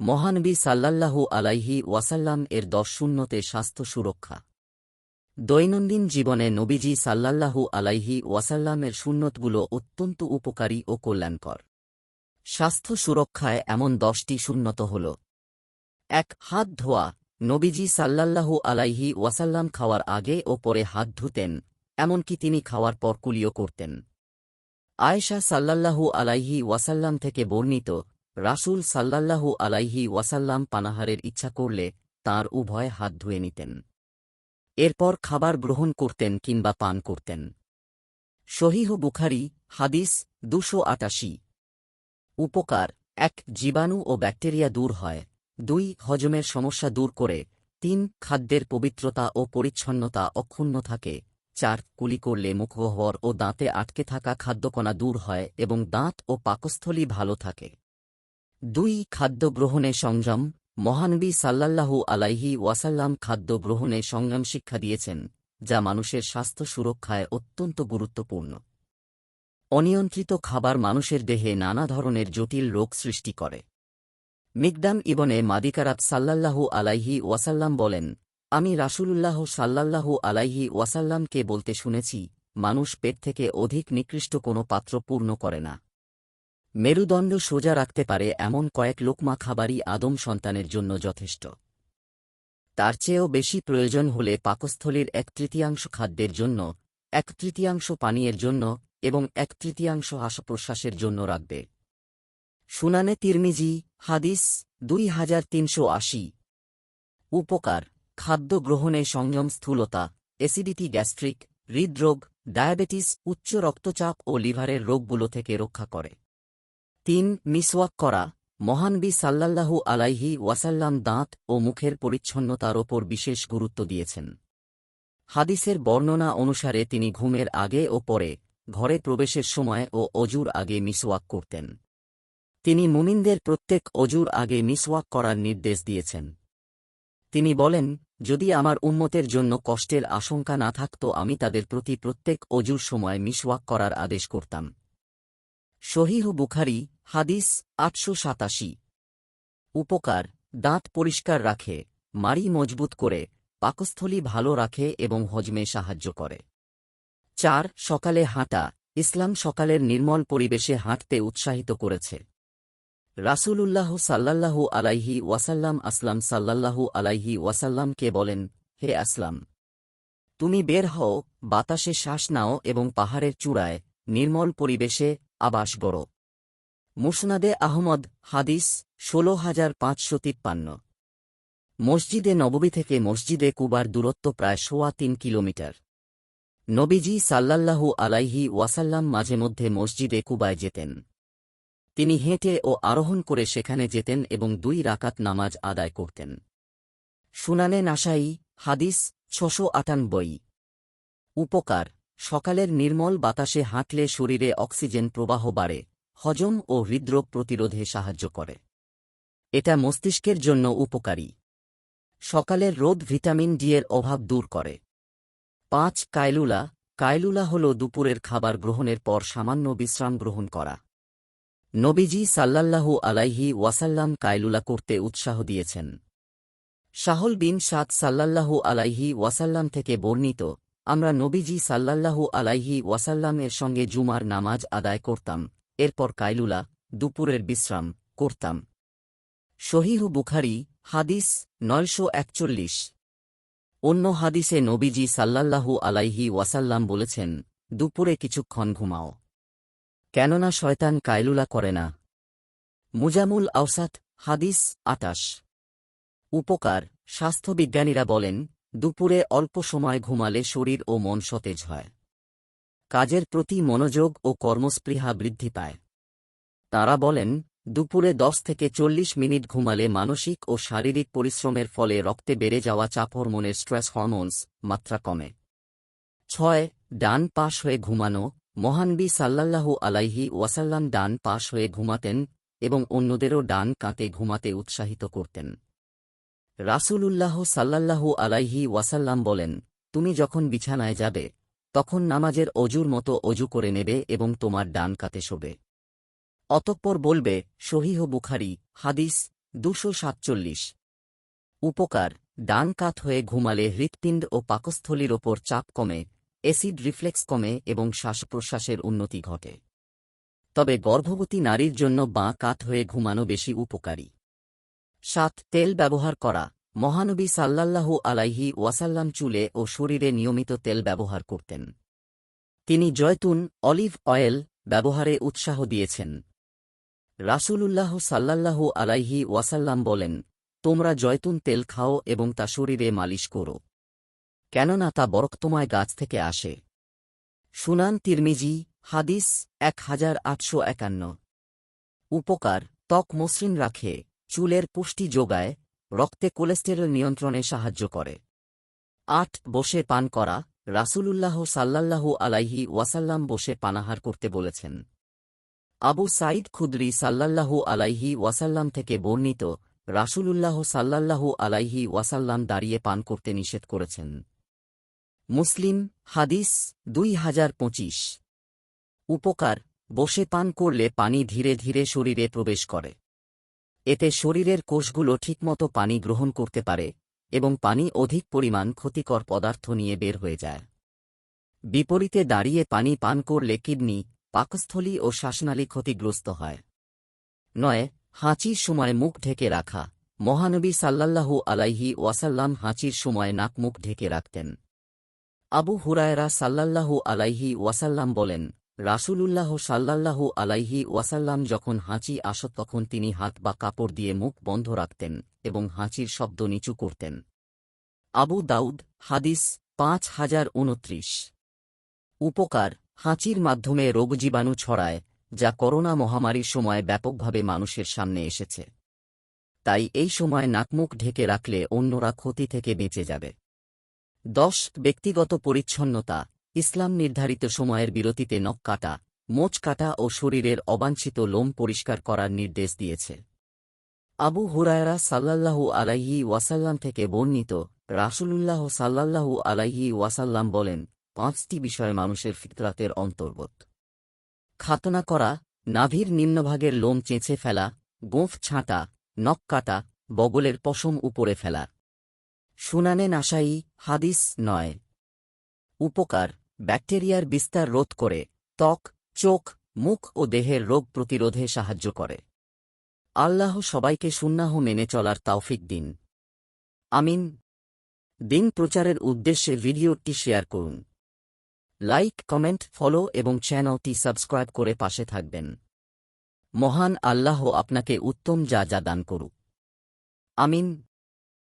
মহানবী সাল্লাল্লাহু আলাইহি ওয়াসাল্লাম এর দশ শূন্যতে স্বাস্থ্য সুরক্ষা। দৈনন্দিন জীবনে নবীজি সাল্লাল্লাহু আলাইহি ওয়াসাল্লামের শূন্যতগুলো অত্যন্ত উপকারী ও কল্যাণকর। স্বাস্থ্য সুরক্ষায় এমন দশটি শূন্যত হল, এক, হাত ধোয়া। নবীজি সাল্লাল্লাহু আলাইহি ওয়াসাল্লাম খাওয়ার আগে ও পরে হাত ধুতেন, এমনকি তিনি খাওয়ার পর কুলিও করতেন। আয়েশা সাল্লাল্লাহু আলাইহি ওয়াসাল্লাম থেকে বর্ণিত রাসূল সাল্লাল্লাহু আলাইহি ওয়াসাল্লাম পানাহারের ইচ্ছা করলে তার উভয় হাত ধুয়ে নিতেন। এরপর খাবার গ্রহণ করতেন কিংবা পান করতেন। শহীহ বুখারি, হাদিস দুশো আটাশি। উপকার, এক, জীবাণু ও ব্যাকটেরিয়া দূর হয়। দুই, হজমের সমস্যা দূর করে। তিন, খাদ্যের পবিত্রতা ও পরিচ্ছন্নতা অক্ষুণ্ণ থাকে। চার, কুলি করলে মুখগহ্বর ও দাঁতে আটকে থাকা খাদ্যকণা দূর হয় এবং দাঁত ও পাকস্থলী ভালো থাকে। দুই খাদ্য গ্রহণে সংযম মহানবী সাল্লাল্লাহু আলাইহি ওয়াসাল্লাম খাদ্য গ্রহণে সংগ্রাম শিক্ষা দিয়েছেন, যা মানুষের স্বাস্থ্য সুরক্ষায় অত্যন্ত গুরুত্বপূর্ণ। অনিয়ন্ত্রিত খাবার মানুষের দেহে নানা ধরনের জটিল রোগ সৃষ্টি করে। মিকদাম ইবনে মাদিকারাত সাল্লাল্লাহু আলাইহি ওয়াসাল্লাম বলেন, আমি রাসূলুল্লাহ সাল্লাল্লাহু আলাইহি ওয়াসাল্লামকে বলতে শুনেছি, মানুষ পেট থেকে অধিক নিকৃষ্ট কোনো পাত্র পূর্ণ করে না। মেরুদণ্ড সোজা রাখতে পারে এমন কয়েক লোকমা খাবারই আদম সন্তানের জন্য যথেষ্ট। তার চেয়েও বেশি প্রয়োজন হলে পাকস্থলীর এক তৃতীয়াংশ খাদ্যের জন্য, এক তৃতীয়াংশ পানীয়ের জন্য এবং এক তৃতীয়াংশ হাসপ্রশ্বাসের জন্য রাখবে। সুনানে তিরমিজি, হাদিস দুই হাজার তিনশো আশি। উপকার, খাদ্য গ্রহণে সংযম স্থূলতা, অ্যাসিডিটি, গ্যাস্ট্রিক, হৃদরোগ, ডায়াবেটিস, উচ্চ রক্তচাপ ও লিভারের রোগগুলো থেকে রক্ষা করে। তিন মিসওয়াক করা মহানবী সাল্লাল্লাহু আলাইহি ওয়াসাল্লাম দাঁত ও মুখের পরিচ্ছন্নতার ওপর বিশেষ গুরুত্ব দিয়েছেন। হাদিসের বর্ণনা অনুসারে তিনি ঘুমের আগে ও পরে, ঘরে প্রবেশের সময় ও অজুর আগে মিসওয়াক করতেন। তিনি মুমিনদের প্রত্যেক অজুর আগে মিসওয়াক করার নির্দেশ দিয়েছেন। তিনি বলেন, যদি আমার উম্মতের জন্য কষ্টের আশঙ্কা না থাকত, আমি তাদের প্রতি প্রত্যেক অজুর সময় মিসওয়াক করার আদেশ করতাম। শহীহ বুখারি হাদিস আটশো সাতাশি। উপকার, দাঁত পরিষ্কার রাখে, মাড়ি মজবুত করে, পাকস্থলী ভালো রাখে এবং হজমে সাহায্য করে। চার, সকালে হাঁটা, ইসলাম সকালের নির্মল পরিবেশে হাঁটতে উৎসাহিত করেছে। রাসূলুল্লাহ সাল্লাল্লাহু আলাইহি ওয়াসাল্লাম আসলাম সাল্লাল্লাহু আলাইহি ওয়াসাল্লামকে বলেন, হে আসলাম, তুমি বের হও, বাতাসে শ্বাস নাও এবং পাহাড়ের চূড়ায় নির্মল পরিবেশে আবাস গড়ো মুসনাদে আহমদ, হাদিস, ষোলো হাজার পাঁচশো তিপ্পান্ন। মসজিদে নববী থেকে মসজিদে কুবার দূরত্ব প্রায় সোয়া তিন কিলোমিটার। নবীজি সাল্লাল্লাহু আলাইহি ওয়াসাল্লাম মাঝে মধ্যে মসজিদে কুবায় যেতেন। তিনি হেঁটে ও আরোহণ করে সেখানে যেতেন এবং দুই রাকাত নামাজ আদায় করতেন। সুনানে নাসাই, হাদিস, ছশো আটানব্বই। উপকার, সকালের নির্মল বাতাসে হাঁটলে শরীরে অক্সিজেন প্রবাহ বাড়ে। হজম ও হৃদরোগ প্রতিরোধে সাহায্য করে। এটা মস্তিষ্কের জন্য উপকারী। সকালের রোদ ভিটামিন ডি এর অভাব দূর করে। পাঁচ কায়লুলা কায়লুলা হল দুপুরের খাবার গ্রহণের পর সামান্য বিশ্রাম গ্রহণ করা। নবীজি সাল্লাল্লাহু আলাইহি ওয়াসাল্লাম কায়লুলা করতে উৎসাহ দিয়েছেন। শাহল বিন সাদ সাল্লাল্লাহু আলাইহি ওয়াসাল্লাম থেকে বর্ণিত, আমরা নবীজি সাল্লাল্লাহু আলাইহি ওয়াসাল্লামের সঙ্গে জুমার নামাজ আদায় করতাম। এরপর কায়লুলা দুপুরের বিশ্রাম, করতাম। শহীহ বুখারি, হাদিস নয়শো একচল্লিশ। অন্য হাদিসে নবীজি সাল্লাল্লাহু আলাইহি ওয়াসাল্লাম বলেছেন, দুপুরে কিছুক্ষণ ঘুমাও। কেননা শয়তান কায়লুলা করে না। মুজামুল আওসাত, হাদিস আটাশ। উপকার, স্বাস্থ্যবিজ্ঞানীরা বলেন, দুপুরে অল্প সময় ঘুমালে শরীর ও মন সতেজ হয়। কাজের প্রতি মনোযোগ ও কর্মস্পৃহা বৃদ্ধি পায়। তাঁরা বলেন, দুপুরে দশ থেকে চল্লিশ মিনিট ঘুমালে মানসিক ও শারীরিক পরিশ্রমের ফলে রক্তে বেড়ে যাওয়া চাপ হরমোনের স্ট্রেস হরমোনস মাত্রা কমে। ছয়, ডান পাশ হয়ে ঘুমানো মহানবী সাল্লাল্লাহু আলাইহি ওয়াসাল্লাম ডান পাশ হয়ে ঘুমাতেন এবং অন্যদেরও ডান কাঁতে ঘুমাতে উৎসাহিত করতেন। রাসূলুল্লাহ সাল্লাল্লাহু আলাইহি ওয়াসাল্লাম বলেন, তুমি যখন বিছানায় যাবে তখন নামাজের অজুর মতো অজু করে নেবে এবং তোমার ডান কাতে শোবে। অতঃপর বলবে শহীহ বুখারি, হাদিস দুশো সাতচল্লিশ। উপকার, ডান কাত হয়ে ঘুমালে হৃৎপিণ্ড ও পাকস্থলীর ওপর চাপ কমে, অ্যাসিড রিফ্লেক্স কমে এবং শ্বাস প্রশ্বাসের উন্নতি ঘটে। তবে গর্ভবতী নারীর জন্য বাঁ কাত হয়ে ঘুমানো বেশি উপকারী। সাত, তেল ব্যবহার করা। মহানবী সাল্লাল্লাহু আলাইহি ওয়াসাল্লাম চুলে ও শরীরে নিয়মিত তেল ব্যবহার করতেন। তিনি জয়তুন, অলিভ অয়েল ব্যবহারে উৎসাহ দিয়েছেন। রাসূলুল্লাহ সাল্লাল্লাহু আলাইহি ওয়াসাল্লাম বলেন, তোমরা জয়তুন তেল খাও এবং তা শরীরে মালিশ করো। কেননা তা বরক্তময় গাছ থেকে আসে। সুনান তিরমিজি, হাদিস এক হাজার আটশো একান্ন। উপকার, ত্বক মসৃণ রাখে, চুলের পুষ্টি যোগায় রক্তে কোলেস্টেরল নিয়ন্ত্রণে সাহায্য করে। আট, বসে পান করা। রাসূলুল্লাহ সাল্লাল্লাহু আলাইহি ওয়াসাল্লাম বসে পানাহার করতে বলেছেন। আবু সাইদ খুদরি সাল্লাল্লাহু আলাইহি ওয়াসাল্লাম থেকে বর্ণিত, রাসূলুল্লাহ সাল্লাল্লাহু আলাইহি ওয়াসাল্লাম দাঁড়িয়ে পান করতে নিষেধ করেছেন। মুসলিম, হাদিস দুই হাজার পঁচিশ। উপকার, বসে পান করলে পানি ধীরে ধীরে শরীরে প্রবেশ করে। এতে শরীরের কোষগুলো ঠিকমতো পানি গ্রহণ করতে পারে এবং পানি অধিক পরিমাণ ক্ষতিকর পদার্থ নিয়ে বের হয়ে যায়। বিপরীতে দাঁড়িয়ে পানি পান করলে কিডনি, পাকস্থলী ও শ্বাসনালী ক্ষতিগ্রস্ত হয়। নয়, হাঁচির সময় মুখ ঢেকে রাখা। মহানবী সাল্লাল্লাহু আলাইহি ওয়াসাল্লাম হাঁচির সময় নাক মুখ ঢেকে রাখতেন। আবু হুরায়রা সাল্লাল্লাহু আলাইহি ওয়াসাল্লাম বলেন রাসূলুল্লাহ সাল্লাল্লাহু আলাইহি ওয়াসাল্লাম যখন হাঁচি আসত তখন তিনি হাত বা কাপড় দিয়ে মুখ বন্ধ রাখতেন এবং হাঁচির শব্দ নিচু করতেন। আবু দাউদ, হাদিস পাঁচ হাজার উনত্রিশ উপকার, হাঁচির মাধ্যমে রোগজীবাণু ছড়ায়, যা করোনা মহামারীর সময় ব্যাপকভাবে মানুষের সামনে এসেছে। তাই এই সময় নাকমুখ ঢেকে রাখলে অন্যরা ক্ষতি থেকে বেঁচে যাবে। দশ, ব্যক্তিগত পরিচ্ছন্নতা ইসলাম নির্ধারিত সময়ের বিরতিতে নখ কাটা, মোচ কাটা ও শরীরের অবাঞ্ছিত লোম পরিষ্কার করার নির্দেশ দিয়েছে। আবু হুরায়রা সাল্লাল্লাহু আলাইহি ওয়াসাল্লাম থেকে বর্ণিত রাসূলুল্লাহ সাল্লাল্লাহু আলাইহি ওয়াসাল্লাম বলেন, পাঁচটি বিষয় মানুষের ফিতরাতের অন্তর্গত। খাতনা করা, নাভির নিম্নভাগের লোম চেঁচে ফেলা, গোঁফ ছাঁটা, নখ কাটা, বগলের পশম উপরে ফেলা। শুনানে নাসাই, হাদিস নয়। উপকার ব্যাকটেরিয়ার বিস্তার রোধ করে ত্বক, চোখ, মুখ ও দেহের রোগ প্রতিরোধে সাহায্য করে। আল্লাহ সবাইকে সুন্নাহ মেনে চলার তাওফিক দিন। আমিন। দিন প্রচারের উদ্দেশ্যে ভিডিওটি শেয়ার করুন। লাইক, কমেন্ট, ফলো এবং চ্যানেলটি সাবস্ক্রাইব করে পাশে থাকবেন। মহান আল্লাহ আপনাকে উত্তম যা যা দান করুক। আমিন।